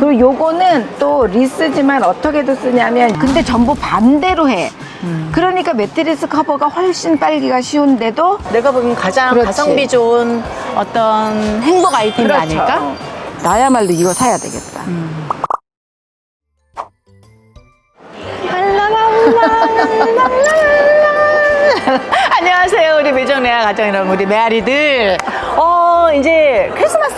그리고 요거는 또 리스지만 어떻게도 쓰냐면 근데 전부 반대로 해. 그러니까 매트리스 커버가 훨씬 빨기가 쉬운데도 내가 보기엔 가장 그렇지. 가성비 좋은 어떤 행복 아이템이 그렇죠. 아닐까? 나야말로 이거 사야 되겠다. 안녕하세요, 우리 매정레아 가정 여러분, 우리 메아리들. 어, 이제 크리스마스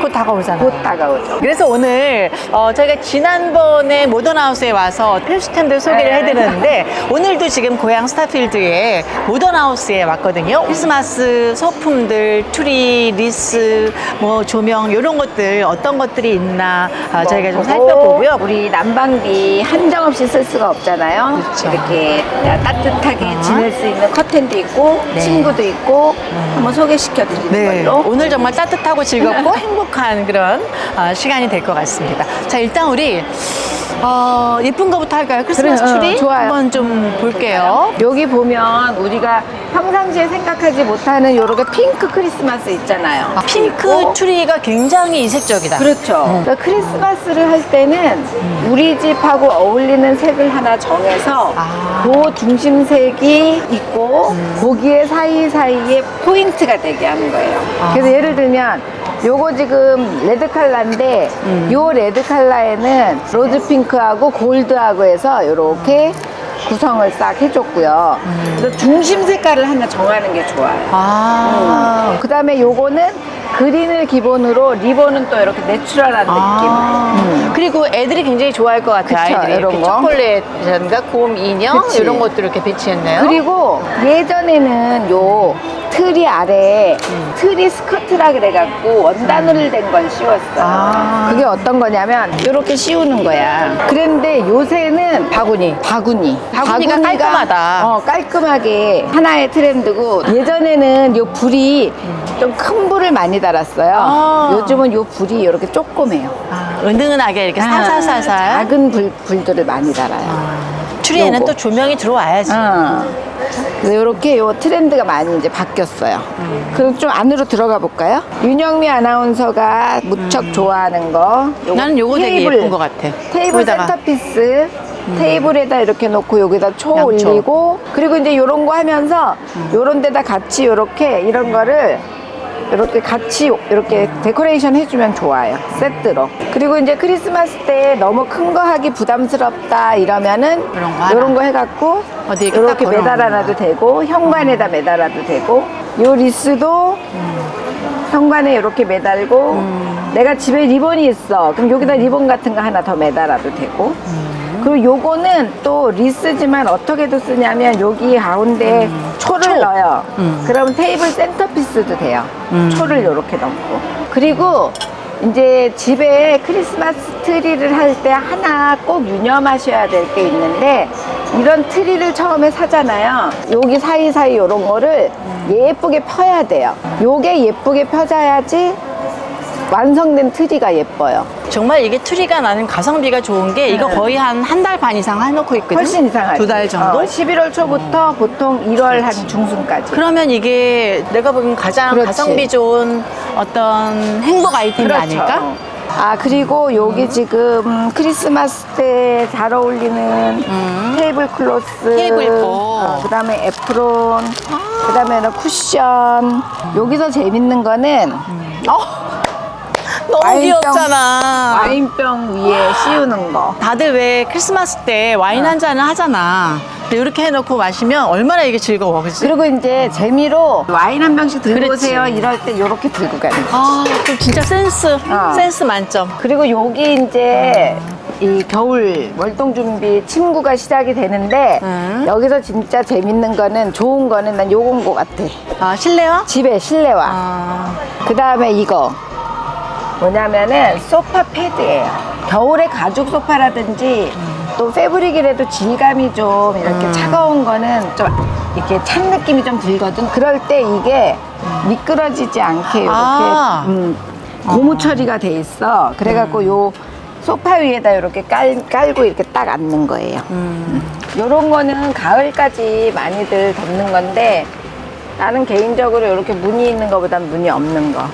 곧 다가오잖아요. 곧 다가오죠. 그래서 오늘 어, 저희가 지난번에 모던하우스에 와서 필수템들 소개를 네. 해드렸는데 오늘도 지금 고향 스타필드에 모던하우스에 왔거든요. 크리스마스 소품들, 트리, 리스, 뭐 조명 이런 것들 어떤 것들이 있나 아, 저희가 좀 살펴보고요. 우리 난방비 한정없이 쓸 수가 없잖아요. 그렇죠. 이렇게 따뜻하게 아. 지낼 수 있는 커튼도 있고 네. 친구도 있고 한번 소개시켜 드리는 네, 걸로. 오늘 정말 따뜻하고 즐 겁고 행복한 그런 어, 시간이 될 것 같습니다. 자, 일단 우리 어, 예쁜 거부터 할까요? 크리스마스 그래, 어, 트리 좋아요. 한번 좀 볼게요. 여기 보면 우리가 평상시에 생각하지 못하는 요렇게 핑크 크리스마스 있잖아요. 아, 핑크 있고, 트리가 굉장히 이색적이다. 그렇죠. 그러니까 크리스마스를 할 때는 우리 집하고 어울리는 색을 하나 정해서 아. 그 중심색이 있고 거기에 사이사이에 포인트가 되게 하는 거예요. 아. 그래서 예를 들면 요거 지금 레드 컬러인데 요 레드 컬러에는 로즈 핑크하고 골드하고 해서 요렇게 구성을 싹 해줬고요. 그래서 중심 색깔을 하나 정하는 게 좋아요. 아, 그 다음에 요거는 그린을 기본으로 리본은 또 이렇게 내추럴한 아. 느낌. 음. 그리고 애들이 굉장히 좋아할 것 같아요. 그쵸, 아이들이 이런 거. 초콜릿이라든가 곰 인형 그치. 이런 것들 이렇게 배치했네요. 그리고 예전에는 요 트리 아래에 트리 스커트라 그래갖고 원단으로 된걸 씌웠어요. 아. 그게 어떤 거냐면 이렇게 씌우는 거야. 그런데 요새는 바구니, 바구니. 바구니가 깔끔하다. 어, 깔끔하게 하나의 트렌드고 예전에는 요 불이 좀 큰 불을 많이 달았어요. 아. 요즘은 요 불이 이렇게 조그매요. 아, 은은하게 이렇게 살살살살. 아, 작은 불, 불들을 많이 달아요. 트리에는 요거. 또 조명이 들어와야지. 어. 이렇게 요 트렌드가 많이 이제 바뀌었어요. 그럼 좀 안으로 들어가 볼까요? 윤영미 아나운서가 무척 좋아하는 거. 요거 음. 나는 요거 되게 예쁜 것 같아. 테이블 거기다가. 음. 센터피스. 테이블에다 이렇게 놓고 여기다 초 양초. 올리고 그리고 이제 요런 거 하면서 요런 데다 같이 요렇게 이런 거를 이렇게 같이 이렇게 데코레이션 해주면 좋아요. 세트로. 그리고 이제 크리스마스 때 너무 큰 거 하기 부담스럽다 이러면은 이런 거. 이런 거 해갖고 어디에 딱 이렇게 매달아놔도 되고 현관에다 매달아도 되고 요 리스도 음. 현관에 이렇게 매달고 내가 집에 리본이 있어. 그럼 여기다 리본 같은 거 하나 더 매달아도 되고. 음. 그리고 요거는 또 리스지만 어떻게도 쓰냐면 여기 가운데 초를 음. 초. 넣어요 음. 그러면 테이블 센터피스도 돼요 음. 초를 이렇게 넣고 그리고 이제 집에 크리스마스 트리를 할 때 하나 꼭 유념하셔야 될 게 있는데 이런 트리를 처음에 사잖아요. 여기 사이사이 이런 거를 예쁘게 펴야 돼요. 요게 예쁘게 펴져야지 완성된 트리가 예뻐요. 정말 이게 트리가 나는 가성비가 좋은 게 이거 네. 거의 한 한 달 반 이상 해놓고 있거든. 훨씬 이상하죠. 두달 정도. 어, 11월 초부터 보통 1월 한 중순까지. 그러면 이게 내가 보기엔 가장 그렇지. 가성비 좋은 어떤 행복 아이템이 그렇죠. 아닐까? 아 그리고 여기 지금 크리스마스 때 잘 어울리는 테이블 클로스 음. 테이블 거. 그다음에 에프론 그다음에는 쿠션 여기서 재밌는 거는 어, 너무 와인병. 귀엽잖아. 와인병 위에 씌우는 거 다들 왜 크리스마스 때 와인 한 잔을 하잖아. 근데 이렇게 해놓고 마시면 얼마나 이게 즐거워, 그치? 그리고 이제 재미로 와인 한 병씩 들고 그렇지. 오세요 이럴 때 이렇게 들고 가는 거 아, 그 진짜 센스, 어. 센스 만점. 그리고 여기 이제 이 겨울 월동 준비 침구가 시작이 되는데 음. 여기서 진짜 재밌는 거는 좋은 거는 난 요건 거 같아. 아, 실내화? 집에 실내화. 아, 그 다음에 이거 뭐냐면은 소파 패드예요. 겨울에 가죽 소파라든지 또 패브릭이라도 질감이 좀 이렇게 음. 차가운 거는 좀 이렇게 찬 느낌이 좀 들거든. 그럴 때 이게 미끄러지지 않게 이렇게 아. 음, 고무 처리가 돼 있어. 그래갖고 음. 요 소파 위에다 이렇게 깔, 깔고 이렇게 딱 앉는 거예요. 음. 요런 거는 가을까지 많이들 덮는 건데 나는 개인적으로 이렇게 무늬 있는 거보단 무늬 없는 거.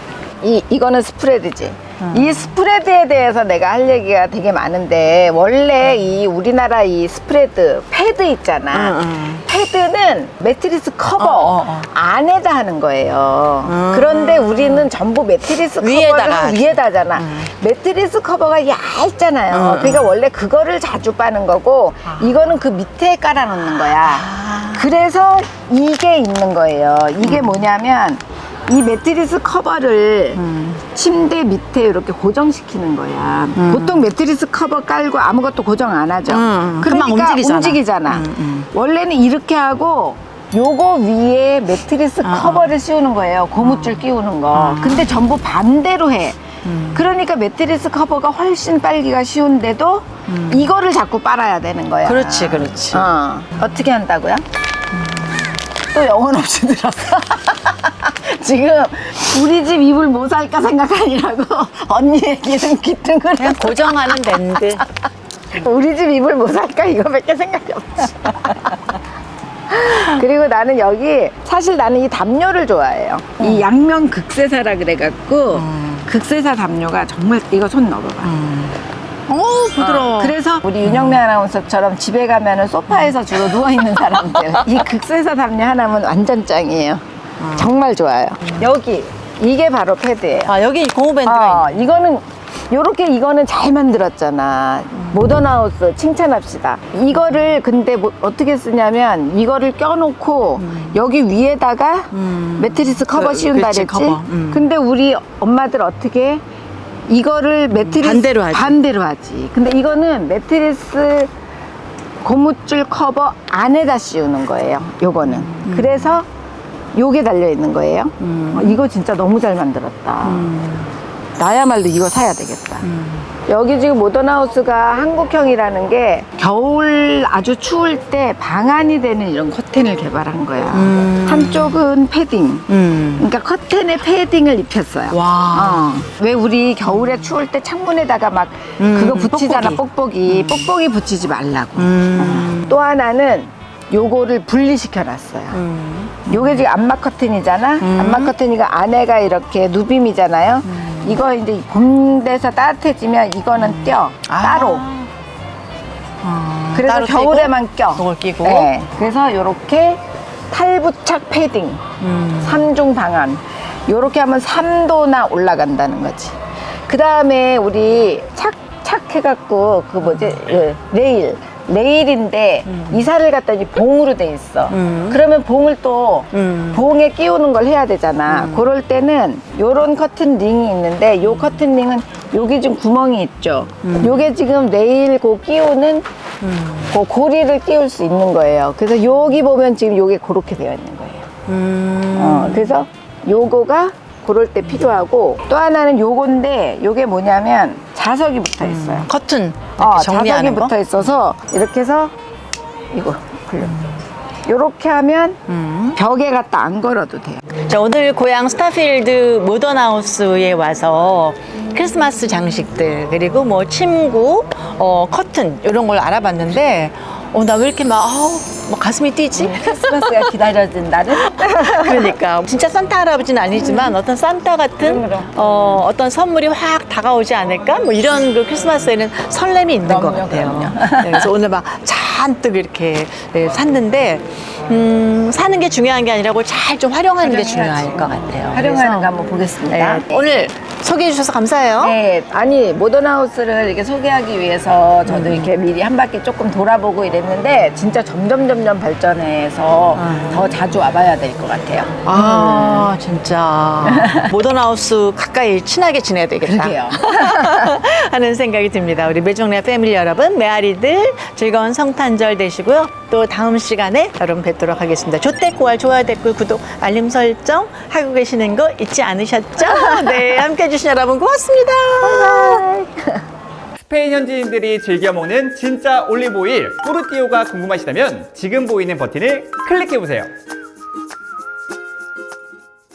이, 이거는 스프레드지. 이 스프레드에 대해서 내가 할 얘기가 되게 많은데 원래 이 우리나라 이 스프레드 패드 있잖아. 응, 응. 패드는 매트리스 커버 어, 어, 어. 안에다 하는 거예요. 음. 그런데 우리는 전부 매트리스 위에다가 커버를 하지. 위에다 하잖아. 매트리스 커버가 얇잖아요. 음, 그러니까 원래 그거를 자주 빠는 거고 이거는 그 밑에 깔아놓는 거야. 아. 그래서 이게 있는 거예요. 이게 뭐냐면 이 매트리스 커버를 음. 침대 밑에 이렇게 고정시키는 거야. 보통 매트리스 커버 깔고 아무것도 고정 안 하죠. 음, 그러니까 움직이잖아. 움직이잖아. 음, 음. 원래는 이렇게 하고 요거 위에 매트리스 아, 커버를 씌우는 거예요. 고무줄 끼우는 거. 근데 전부 반대로 해. 음. 그러니까 매트리스 커버가 훨씬 빨기가 쉬운데도 이거를 자꾸 빨아야 되는 거야. 음. 그렇지, 그렇지. 어. 어떻게 한다고요? 또 영혼 없이 들었어. 지금 우리 집 이불 뭐 살까 생각하니라고 언니 얘기는 귀뚱그려. 그냥 고정하는 밴드. 우리 집 이불 뭐 살까 이거밖에 생각이 없지. 그리고 나는 여기 사실 나는 이 담요를 좋아해요. 이 양면 극세사라 그래갖고 극세사 담요가 정말 이거 손 넣어봐봐. 오, 부드러워. 어, 그래서 우리 윤영미 아나운서처럼 집에 가면은 소파에서 주로 누워 있는 사람들 이 극세사 담요 하나면 완전 짱이에요. 정말 좋아요. 여기 이게 바로 패드예요. 아, 여기 고무 밴드가 어, 이거는 요렇게 이거는 잘 만들었잖아. 모던 하우스 칭찬합시다. 이거를 근데 뭐 어떻게 쓰냐면 이거를 껴놓고 여기 위에다가 음. 매트리스 커버 그, 씌운다 그렇지, 그랬지. 커버. 음. 근데 우리 엄마들 어떻게 해? 이거를 매트리스 반대로 하지. 반대로 하지. 근데 이거는 매트리스 고무줄 커버 안에다 씌우는 거예요. 요거는. 음. 그래서 요게 달려 있는 거예요. 어, 이거 진짜 너무 잘 만들었다. 나야말로 이거 사야 되겠다. 여기 지금 모던하우스가 한국형이라는 게 겨울 아주 추울 때 방안이 되는 이런 커튼을 개발한 거야. 음. 한쪽은 패딩. 음. 그러니까 커튼에 패딩을 입혔어요. 와. 어. 왜 우리 겨울에 추울 때 창문에다가 막 음, 그거 붙이잖아, 뽁뽁이. 뽁뽁이. 뽁뽁이 붙이지 말라고. 음. 또 하나는 요거를 분리시켜 놨어요. 음. 요게 지금 암막 커튼이잖아. 암막 커튼이가 안에가 이렇게 누빔이잖아요. 이거 이제 봄 돼서 따뜻해지면 이거는 떼어 따로. 아, 그래서 따로 겨울에만 껴. 그걸 끼고. 네. 그래서 요렇게 탈부착 패딩 음. 삼중 방안. 요렇게 하면 3도나 올라간다는 거지. 그 다음에 우리 착, 착해갖고 그 뭐지, 예, 레일. 레일인데 이사를 갔더니 봉으로 돼 있어. 음. 그러면 봉을 또 음. 봉에 끼우는 걸 해야 되잖아. 그럴 때는 요런 커튼 링이 있는데 요 커튼 링은 여기 지금 구멍이 있죠. 요게 지금 레일 고 끼우는 그 고리를 끼울 수 있는 거예요. 그래서 여기 보면 지금 요게 그렇게 되어 있는 거예요. 음. 어, 그래서 요거가 그럴 때 필요하고 또 하나는 요건데 요게 뭐냐면 자석이 붙어 있어요. 커튼 어, 자석이 정리하는 거. 붙어 있어서 이렇게 해서 이거 걸려. 요렇게 하면 음. 벽에 갖다 안 걸어도 돼요. 자, 오늘 고향 스타필드 모던하우스에 와서 크리스마스 장식들 그리고 뭐 침구, 어, 커튼 이런 걸 알아봤는데 어, 나 왜 이렇게 막 아우, 막 가슴이 뛰지? 크리스마스가 기다려진다는? 그러니까 진짜 산타 할아버지는 아니지만 어떤 산타 같은 그럼, 그럼. 어, 어떤 선물이 확 다가오지 않을까? 뭐 이런 그 크리스마스에는 설렘이 있는 것 그럼요, 같아요. 네, 그래서 오늘 막 잔뜩 이렇게 네, 샀는데 음, 사는 게 중요한 게 아니라고 잘 좀 활용하는 게 중요할 것 같아요. 활용하는 그래서, 거 한번 보겠습니다. 네, 오늘 소개해 주셔서 감사해요. 네, 아니 모던 하우스를 이렇게 소개하기 위해서 저도 음. 이렇게 미리 한 바퀴 조금 돌아보고 이랬는데 진짜 점점 점점 발전해서 음. 더 자주 와봐야 될 것 같아요. 아, 진짜. 모던하우스 가까이 친하게 지내야 되겠다. 그러게요. 하는 생각이 듭니다. 우리 매종래 패밀리 여러분, 메아리들 즐거운 성탄절 되시고요. 또 다음 시간에 여러분 뵙도록 하겠습니다. 조태꾸알 좋아요, 댓글, 구독, 알림 설정 하고 계시는 거 잊지 않으셨죠? 네, 함께 해주신 여러분 고맙습니다. 스페인 현지인들이 즐겨 먹는 진짜 올리브 오일 뿌르띠오가 궁금하시다면 지금 보이는 버튼을 클릭해 보세요.